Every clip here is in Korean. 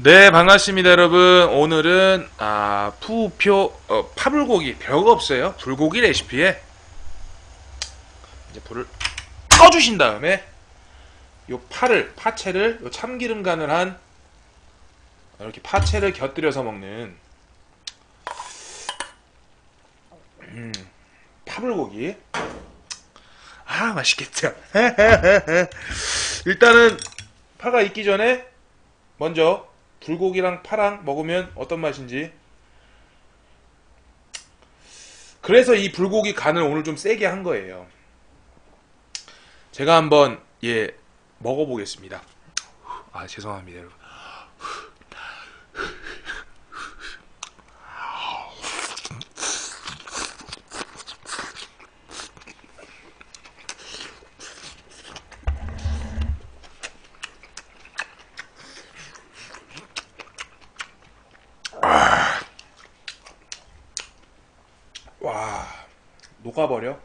네 반갑습니다 여러분. 오늘은 아 푸표 어, 파불고기 별거 없어요. 불고기 레시피에 이제 불을 꺼주신 다음에 요 파를 파채를 요 참기름 간을 한 이렇게 파채를 곁들여서 먹는 음, 파불고기. 아 맛있겠죠? 일단은 파가 익기 전에 먼저 불고기랑 파랑 먹으면 어떤 맛인지. 그래서 이 불고기 간을 오늘 좀 세게 한 거예요. 제가 한번 예 먹어보겠습니다. 아 죄송합니다 여러분 녹아버려.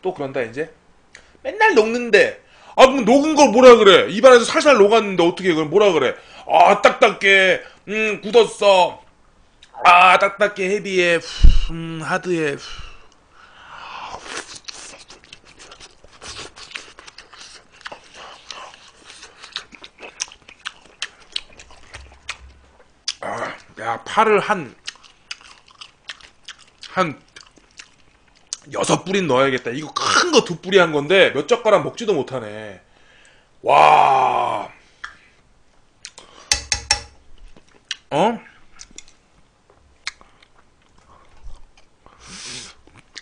또 그런다 이제. 맨날 녹는데. 아 그럼 녹은 걸 뭐라 그래? 입안에서 살살 녹았는데 어떻게 그걸 뭐라 그래? 아 딱딱해. 음 굳었어. 아 딱딱해 헤비해. 후, 음 하드해. 후. 아, 야 파를 한한 여섯 뿌린 넣어야겠다. 이거 큰 거 두 뿌리 한 건데 몇 젓가락 먹지도 못하네. 와. 어?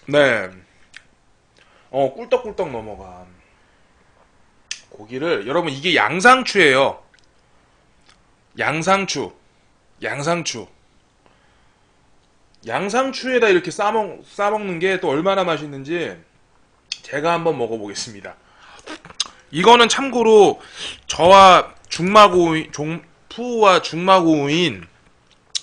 네. 어, 꿀떡꿀떡 넘어가. 고기를, 여러분, 이게 양상추예요. 양상추. 양상추. 양상추에다 이렇게 싸먹, 싸먹는 게 또 얼마나 맛있는지 제가 한번 먹어보겠습니다. 이거는 참고로 저와 중마고인, 종, 푸와 중마고인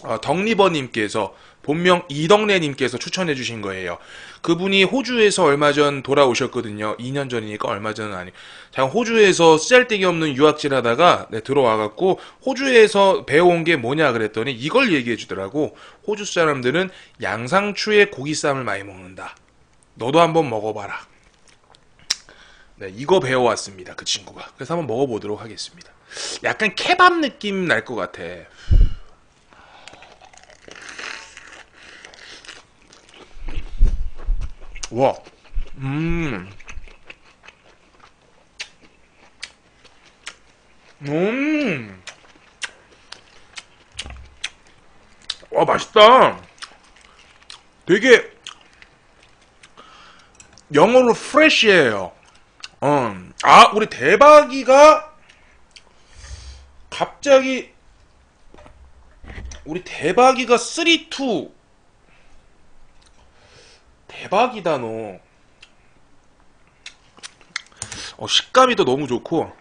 어, 덕리버님께서 본명 이덕래님께서 추천해 주신 거예요. 그분이 호주에서 얼마 전 돌아오셨거든요. 2년 전이니까 얼마 전은 아니고. 자, 호주에서 쓰잘데기 없는 유학질 하다가 네, 들어와갖고 호주에서 배워온 게 뭐냐 그랬더니 이걸 얘기해 주더라고. 호주 사람들은 양상추에 고기쌈을 많이 먹는다. 너도 한번 먹어봐라. 네, 이거 배워왔습니다. 그 친구가. 그래서 한번 먹어보도록 하겠습니다. 약간 케밥 느낌 날 것 같아. 와, 음, 음, 와 맛있다. 되게 영어로 프레쉬해요. 어, 아 우리 대박이가 갑자기 우리 대박이가 3, 2 대박이다 너. 어, 식감이 또 너무 좋고.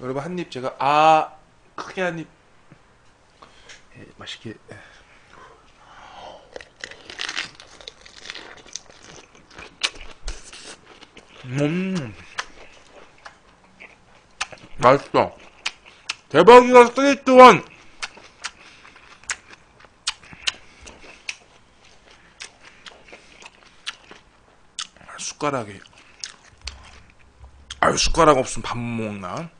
여러분 한 입 제가 아 크게 한 입. 예, 맛있게. 음. 맛있어. 대박이가 스트레이트 원. 숟가락이 아유 숟가락 없으면 밥 못 먹나?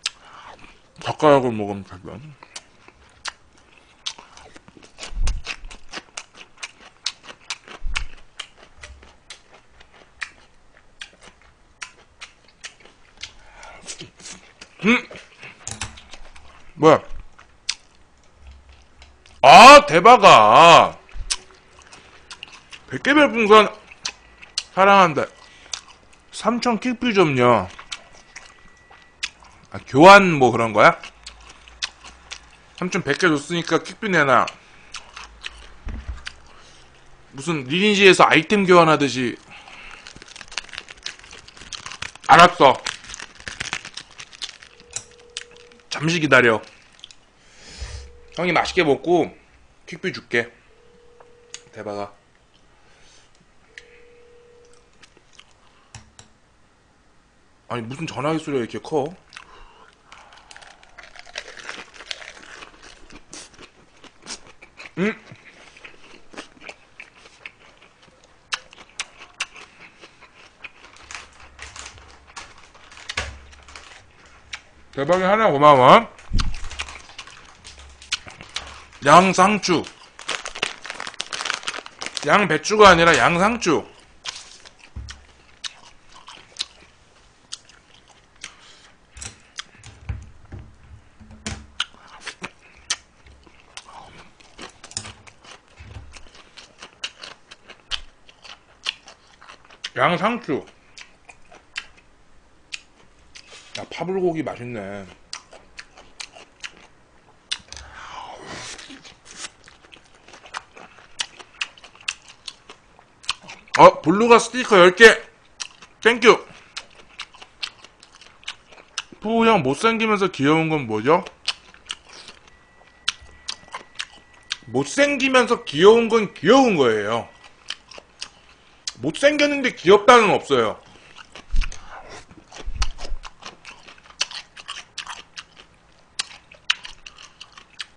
젓가락을 먹으면 되죠 음! 뭐야? 아 대박아! 백개별 풍선 사랑한다 삼천 킥뷰 좀요. 아, 교환 뭐 그런 거야? 삼천 100개 줬으니까 킥뷰 내놔. 무슨 리니지에서 아이템 교환하듯이. 알았어. 잠시 기다려. 형이 맛있게 먹고 킥뷰 줄게. 대박아. 아니 무슨 전화기 소리가 이렇게 커? 음. 대박이 하나 고마워. 양상추. 양배추가 아니라 양상추. 양상추. 야, 파불고기 맛있네. 어, 블루가 스티커 10개. 땡큐. 푸형 못생기면서 귀여운 건 뭐죠? 못생기면서 귀여운 건 귀여운 거예요. 못생겼는데 귀엽다는 없어요.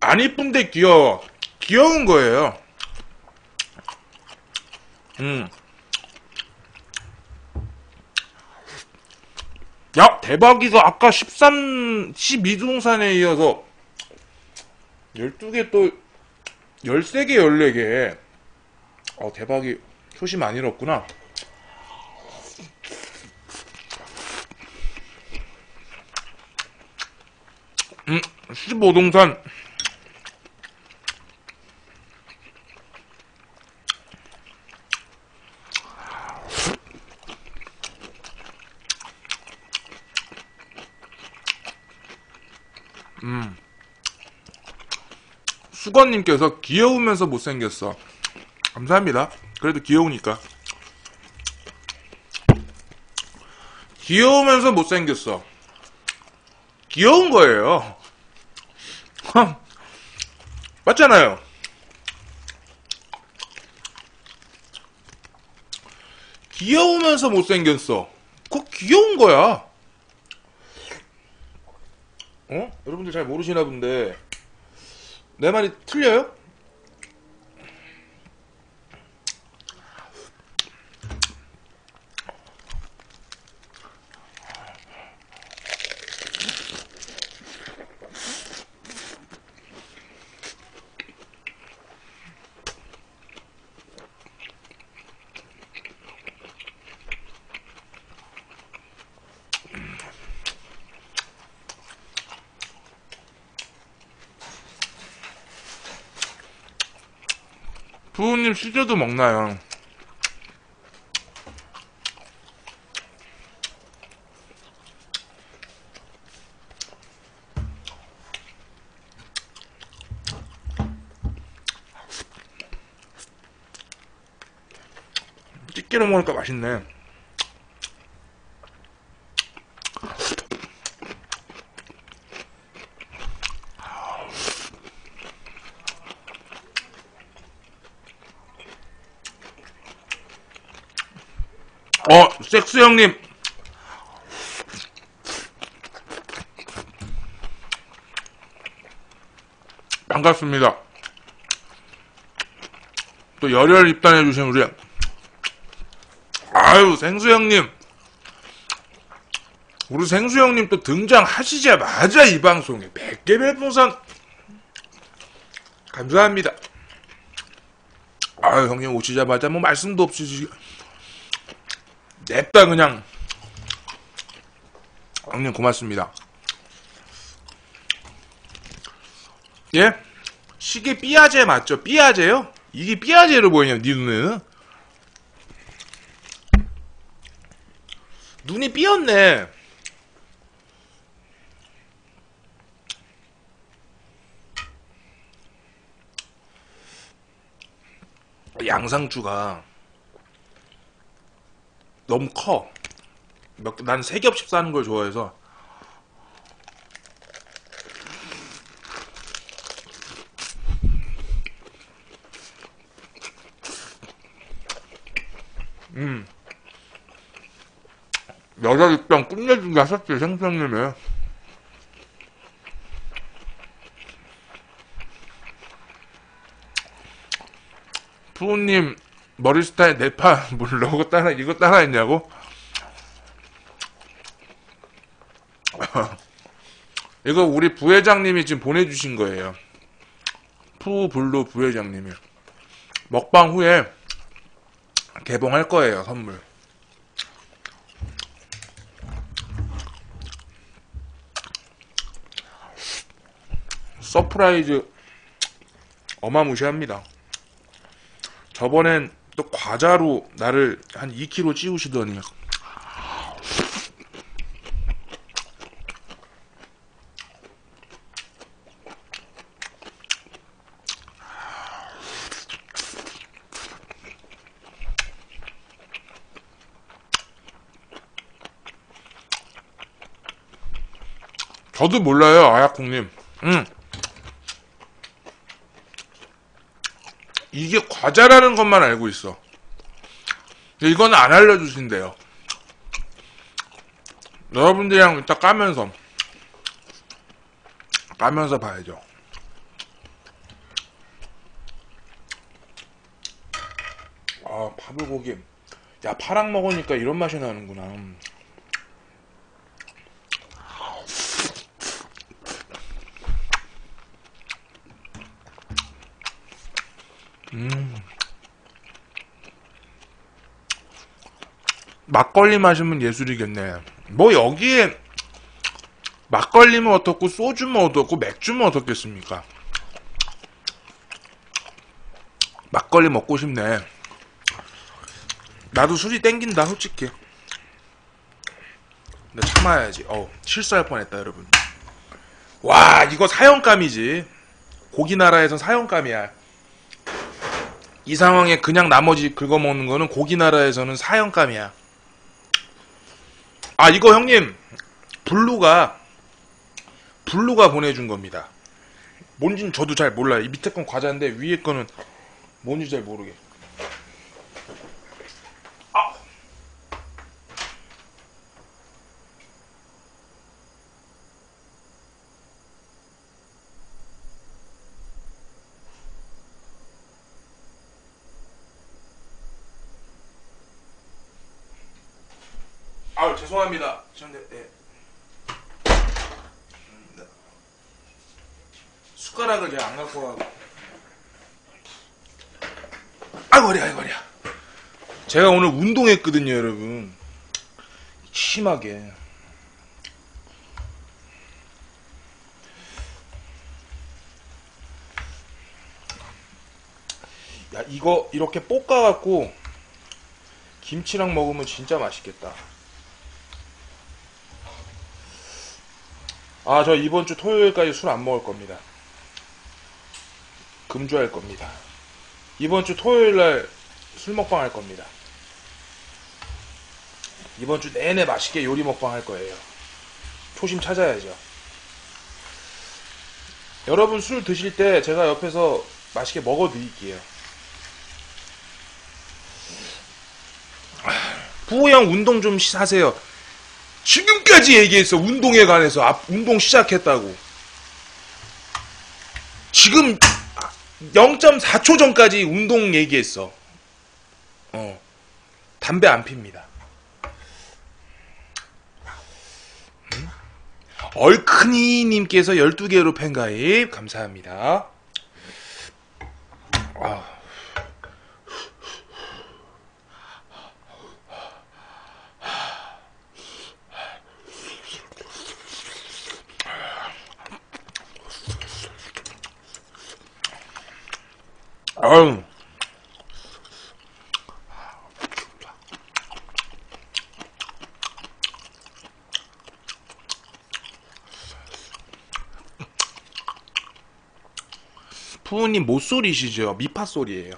안 이쁜데 귀여워. 귀여운 거예요. 음. 야, 대박이가 아까 13, 12동산에 이어서 12개 또 13개, 14개. 어, 대박이 효시 많이 넣었구나. 음, 15동산. 수건님께서 귀여우면서 못생겼어. 감사합니다. 그래도 귀여우니까. 귀여우면서 못생겼어. 귀여운 거예요. 맞잖아요. 귀여우면서 못생겼어. 그거 귀여운 거야. 어? 여러분들 잘 모르시나 본데 내 말이 틀려요? 부모님 시저도 먹나요? 찌개로 먹으니까 맛있네. 어, 섹스 형님. 반갑습니다. 또 열혈 입단해주신 우리, 아유, 생수 형님. 우리 생수 형님 또 등장하시자마자 이 방송에 100개 별풍선 감사합니다. 아유, 형님 오시자마자 뭐 말씀도 없이 냅다 그냥 형님 고맙습니다. 예? 시계 삐아제 맞죠? 삐아제요? 이게 삐아제로 보이냐 네 눈에는? 눈이 삐었네. 양상추가 너무 커. 몇, 난세 겹씩 싸는 걸 좋아해서. 음. 여자 입장 끝내준다 하셨지, 생선님이. 부모님 머리 스타일 네파 뭘 너거 따라 이거 따라 했냐고? 이거 우리 부회장님이 지금 보내주신 거예요. 푸블루 부회장님이 먹방 후에 개봉할 거예요 선물. 서프라이즈 어마무시합니다. 저번엔 또 과자로 나를 한 2kg 찌우시더니 저도 몰라요 아야콩님. 음. 이게 과자라는 것만 알고 있어. 이건 안 알려주신대요. 여러분들이랑 이따 까면서 까면서 봐야죠. 아 파불고기. 야 파랑 먹으니까 이런 맛이 나는구나. 막걸리 마시면 예술이겠네. 뭐 여기에 막걸리면 어떻고 소주면 어떻고 맥주면 어떻겠습니까? 막걸리 먹고 싶네. 나도 술이 땡긴다 솔직히. 근데 참아야지. 어 실수할 뻔했다 여러분. 와 이거 사형감이지. 고기 나라에선 사형감이야. 이 상황에 그냥 나머지 긁어먹는 거는 고기 나라에서는 사형감이야. 아 이거 형님 블루가 블루가 보내준 겁니다. 뭔진 저도 잘 몰라요. 이 밑에 건 과자인데 위에 거는 뭔지 잘. 아. 죄송합니다. 시청자, 예. 음, 네. 숟가락을 제가 안 갖고 와고. 아이고 머리, 아이고 머리야. 제가 오늘 운동했거든요, 여러분. 심하게. 야 이거 이렇게 볶아갖고 김치랑 먹으면 진짜 맛있겠다. 아, 저 이번 주 토요일까지 술 안 먹을 겁니다. 금주할 겁니다. 이번 주 토요일 날 술 먹방 할 겁니다. 이번 주 내내 맛있게 요리 먹방 할 거예요. 초심 찾아야죠. 여러분 술 드실 때 제가 옆에서 맛있게 먹어 드릴게요. 부호형 운동 좀 하세요. 지금 까지 얘기했어. 운동에 관해서. 앞, 운동 시작했다고. 지금 0.4초 전까지 운동 얘기했어. 어. 담배 안 핍니다. 음? 얼큰이님께서 12개로 팬가입. 감사합니다. 아. 아유. 부모님 못소리시죠? 미파 소리예요.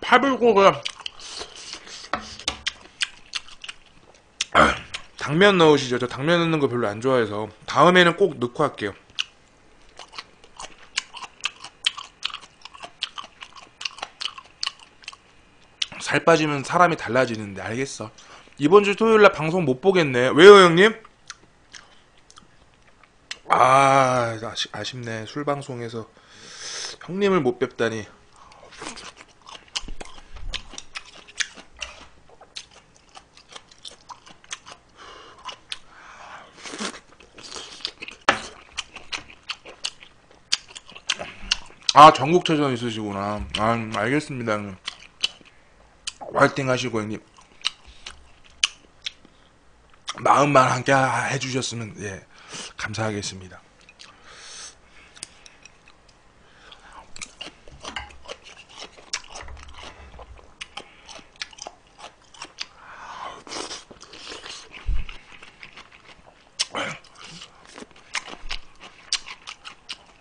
팔불고가 당면 넣으시죠. 저 당면 넣는 거 별로 안 좋아해서 다음에는 꼭 넣고 할게요. 살 빠지면 사람이 달라지는데 알겠어. 이번 주 토요일 날 방송 못 보겠네. 왜요, 형님? 아, 아시, 아쉽네. 술 방송에서 형님을 못 뵙다니. 아, 전국체전 있으시구나. 아, 알겠습니다, 형님. 화이팅 하시고, 형님. 마음만 함께 해주셨으면, 예, 감사하겠습니다.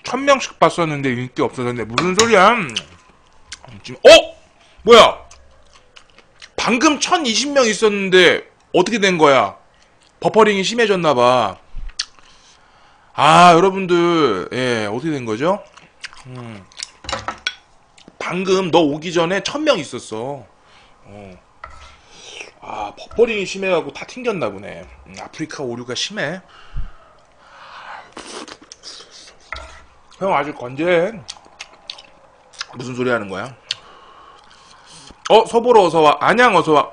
천 명씩 봤었는데 인기 없어졌네. 무슨 소리야? 지금 어? 뭐야? 방금 1020명 있었는데 어떻게 된 거야? 버퍼링이 심해졌나 봐. 아, 여러분들, 예, 어떻게 된 거죠? 음. 방금 너 오기 전에 1000명 있었어. 어. 아, 버퍼링이 심해가고 다 튕겼나 보네. 음, 아프리카 오류가 심해. 형 아직 건재. 무슨 소리 하는 거야? 어, 서보러 어서 와. 안양 어서 와.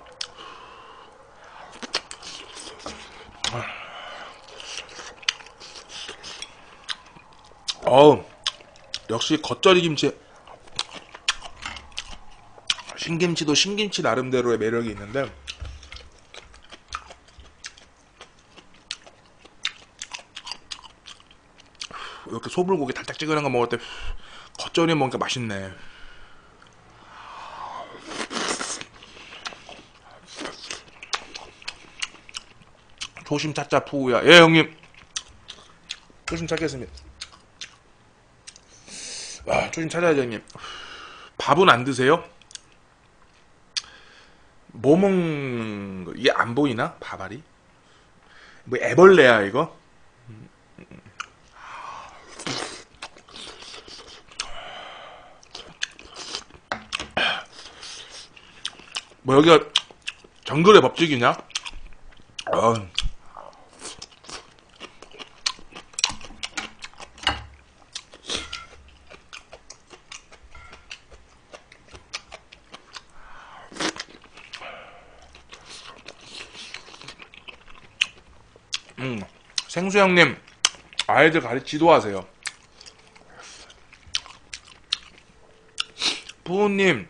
어우, 역시 겉절이 김치. 신김치도 신김치 나름대로의 매력이 있는데, 이렇게 소불고기 달짝지근한 거 먹을 때 겉절이 먹으니까 맛있네. 조심 찾자 푸우야. 예 형님. 조심 찾겠습니다. 아, 조심 찾아야죠 형님. 밥은 안 드세요? 뭐 먹는 거 이게 안 보이나? 밥알이? 뭐 애벌레야 이거? 뭐 여기가 정글의 법칙이냐? 어. 음, 생수 형님 아이들 가르 지도하세요. 부모님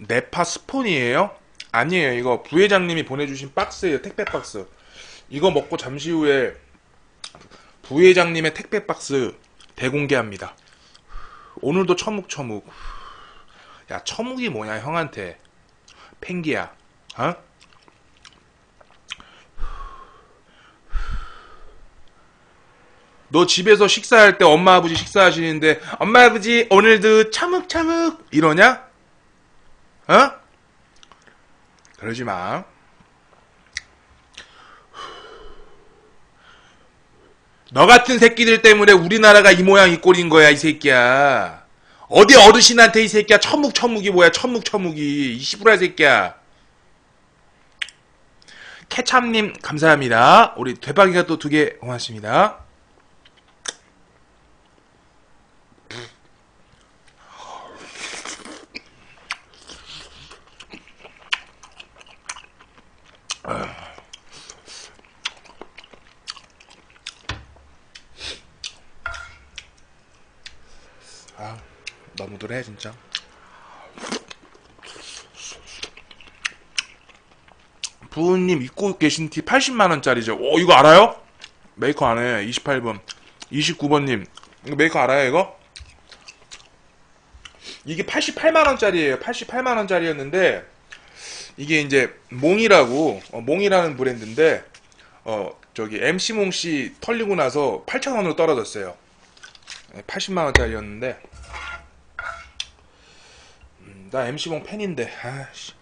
네파 스폰이에요? 아니에요. 이거 부회장님이 보내주신 박스예요. 택배 박스. 이거 먹고 잠시 후에 부회장님의 택배 박스 대공개합니다. 오늘도 처묵처묵. 야 처묵이 뭐냐 형한테. 팽기야. 어? 너 집에서 식사할 때 엄마 아버지 식사하시는데 엄마 아버지 오늘도 처묵처묵 이러냐? 어? 그러지 마. 너 같은 새끼들 때문에 우리나라가 이 모양 이 꼴인 거야, 이 새끼야. 어디 어르신한테 이 새끼야, 천묵천묵이 뭐야, 천묵천묵이. 이 시부라 새끼야. 케찹님, 감사합니다. 우리 대박이가 또 두 개 고맙습니다. 너무들 해, 진짜. 부모님 입고 계신 티 80만원짜리죠. 오, 이거 알아요? 메이커 안 해. 28번. 29번님. 이거 메이커 알아요, 이거? 이게 88만원짜리예요. 88만원짜리였는데, 이게 이제 몽이라고, 어, 몽이라는 브랜드인데, 어, 저기 MC몽씨 털리고 나서 8,000원으로 떨어졌어요. 80만 원짜리였는데 음, 나 MC봉 팬인데 아씨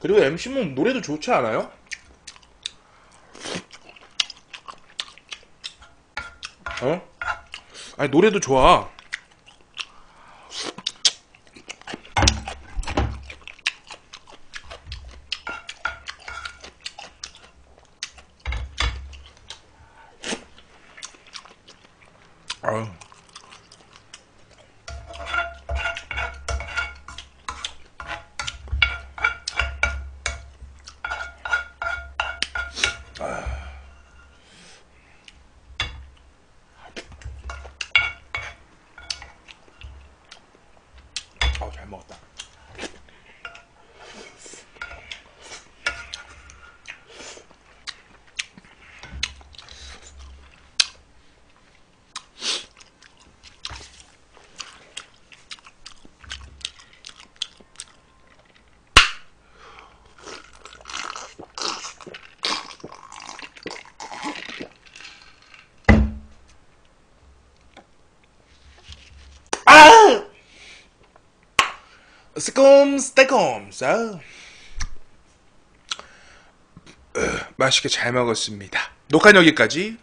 그리고 MC몽 노래도 좋지 않아요? 어? 아니 노래도 좋아 아유. 아, 잘 먹었다. 스콤 스테콤 아. 맛있게 잘 먹었습니다. 녹화 여기까지.